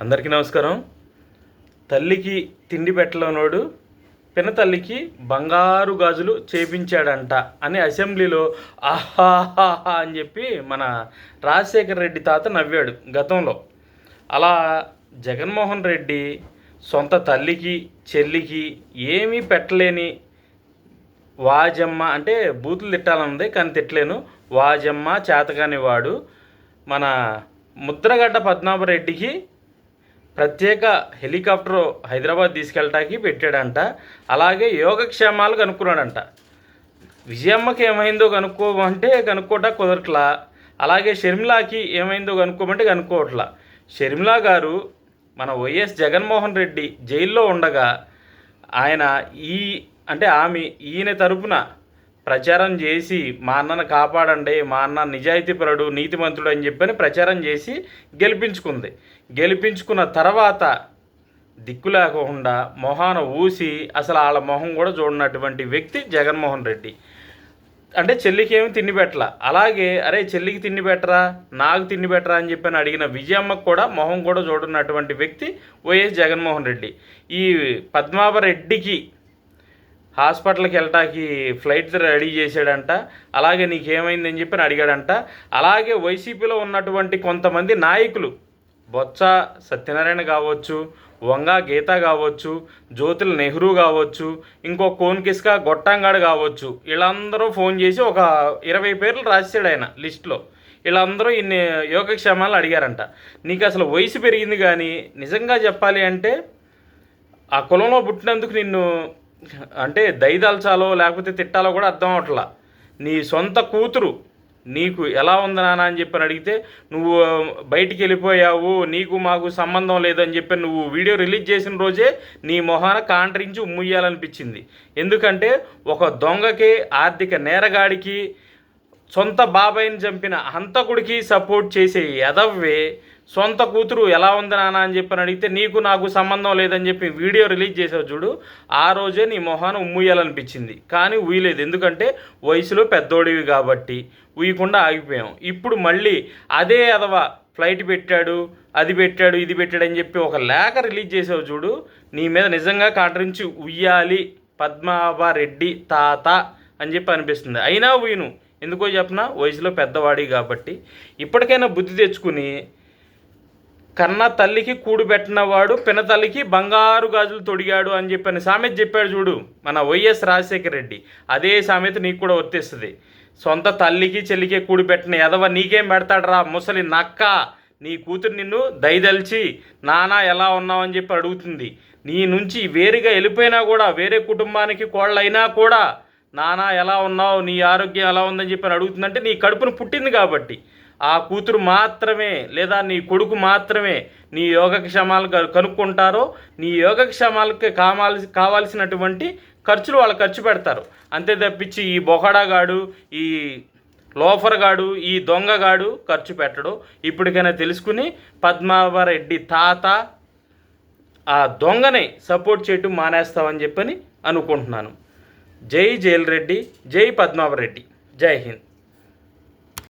అందరికీ నమస్కారం. తల్లికి తిండి పెట్టలేనోడు పిన తల్లికి బంగారు గాజులు చేపించాడంట అని అసెంబ్లీలో ఆహాహాహా అని చెప్పి మన రాజశేఖర రెడ్డి తాత నవ్వాడు గతంలో. అలా జగన్మోహన్ రెడ్డి సొంత తల్లికి చెల్లికి ఏమీ పెట్టలేని వాజమ్మ అంటే బూతులు తిట్టాలనుంది కానీ తిట్టలేను. వాజమ్మ చేతగాని వాడు మన ముద్రగడ్డ పద్మనాభరెడ్డికి ప్రత్యేక హెలికాప్టర్ హైదరాబాద్ తీసుకెళ్ళటానికి పెట్టాడంట. అలాగే యోగక్షేమాలు కనుక్కున్నాడంట. విజయమ్మకి ఏమైందో కనుక్కోమంటే కనుక్కోట కుదరట్లా. అలాగే షర్మిలాకి ఏమైందో కనుక్కోమంటే కనుక్కోవట్లా. షర్మిలా గారు మన వైఎస్ జగన్మోహన్ రెడ్డి జైల్లో ఉండగా ఆయన ఈ అంటే ఆమె ఈయన తరపున ప్రచారం చేసి మా అన్నను కాపాడండి మా అన్న నిజాయితీపరుడు నీతిమంతుడు అని చెప్పని ప్రచారం చేసి గెలిపించుకుంది. గెలిపించుకున్న తర్వాత దిక్కు లేకుండా మొహాన ఊసి అసలు వాళ్ళ మొహం కూడా చూడనటువంటి వ్యక్తి జగన్మోహన్ రెడ్డి. అంటే చెల్లికి ఏమి తిండి పెట్టలా. అలాగే అరే చెల్లికి తిండి పెట్టరా? నాకు తిండి పెట్టరా? అని చెప్పని అడిగిన విజయమ్మకు కూడా మొహం కూడా చూడనటువంటి వ్యక్తి వైఎస్ జగన్మోహన్ రెడ్డి. ఈ పద్మాభరెడ్డికి హాస్పిటల్కి వెళ్ళటానికి ఫ్లైట్ రెడీ చేశాడంట. అలాగే నీకేమైందని చెప్పి అడిగాడంట. అలాగే వైసీపీలో ఉన్నటువంటి కొంతమంది నాయకులు బొత్స సత్యనారాయణ కావచ్చు వంగ గీత కావచ్చు జ్యోతుల నెహ్రూ కావచ్చు ఇంకో కోన్కిస్కా గొట్టంగాడు కావచ్చు వీళ్ళందరూ ఫోన్ చేసి ఒక ఇరవై పేర్లు రాశాడు ఆయన లిస్ట్లో. వీళ్ళందరూ ఇన్ని యోగక్షేమాలు అడిగారంట. నీకు అసలు వయసు పెరిగింది కానీ నిజంగా చెప్పాలి అంటే ఆ కులంలో పుట్టినందుకు నిన్ను అంటే దయదల్చాలో లేకపోతే తిట్టాలో కూడా అర్థం అవట్లా. నీ సొంత కూతురు నీకు ఎలా ఉంది నాన్న అని చెప్పి అడిగితే నువ్వు బయటికి వెళ్ళిపోయావు నీకు మాకు సంబంధం లేదని చెప్పి నువ్వు వీడియో రిలీజ్ చేసిన రోజే నీ మొహాన కాంట్రించి ఉమ్ముయ్యాలనిపించింది. ఎందుకంటే ఒక దొంగకి ఆర్థిక నేరగాడికి సొంత బాబాయిని చంపిన హంతకుడికి సపోర్ట్ చేసే యదవ్వే సొంత కూతురు ఎలా ఉంది నాన్న అని చెప్పి అడిగితే నీకు నాకు సంబంధం లేదని చెప్పి వీడియో రిలీజ్ చేసావు చూడు ఆ రోజే నీ మొహాన్ని ఉమ్ముయ్యాలనిపించింది. కానీ ఉయ్యలేదు ఎందుకంటే వయసులో పెద్దోడివి కాబట్టి ఉయ్యకుండా ఆగిపోయాం. ఇప్పుడు మళ్ళీ అదే అదవ ఫ్లైట్ పెట్టాడు అది పెట్టాడు ఇది పెట్టాడు అని చెప్పి ఒక లేఖ రిలీజ్ చేసావు చూడు నీ మీద నిజంగా కాటరించి ఉయ్యాలి పద్మాభారెడ్డి తాత అని చెప్పి అనిపిస్తుంది. అయినా ఊయను. ఎందుకో చెప్పిన? వయసులో పెద్దవాడి కాబట్టి. ఇప్పటికైనా బుద్ధి తెచ్చుకుని కన్న తల్లికి కూడుపెట్టినవాడు పిన తల్లికి బంగారు గాజులు తొడిగాడు అని చెప్పని సామెత చెప్పాడు చూడు మన వైఎస్ రాజశేఖర రెడ్డి. అదే సామెత నీకు కూడా వర్తిస్తుంది. సొంత తల్లికి చెల్లికి కూడిపెట్టిన ఎదవ నీకేం పెడతాడరా ముసలి నక్క నీ కూతురు నిన్ను దయదలిచి నానా ఎలా ఉన్నావని చెప్పి అడుగుతుంది. నీ నుంచి వేరుగా వెళ్ళిపోయినా కూడా వేరే కుటుంబానికి కోళ్ళైనా కూడా నానా ఎలా ఉన్నావు? నీ ఆరోగ్యం ఎలా ఉందని చెప్పి అడుగుతుందంటే నీ కడుపును పుట్టింది కాబట్టి. ఆ కూతురు మాత్రమే లేదా నీ కొడుకు మాత్రమే నీ యోగక్షేమాలు కనుక్కుంటారో నీ యోగక్షేమాలకి కావాల్సి కావాల్సినటువంటి ఖర్చులు వాళ్ళు ఖర్చు పెడతారు. అంతే తప్పించి ఈ బొహడాగాడు ఈ లోఫర్గాడు ఈ దొంగగాడు ఖర్చు పెట్టడు. ఇప్పటికైనా తెలుసుకుని పద్మావరెడ్డి తాత ఆ దొంగని సపోర్ట్ చేయటం మానేస్తామని చెప్పని అనుకుంటున్నాను. జై జైల్ రెడ్డి జై పద్మావరెడ్డి. జై హింద్.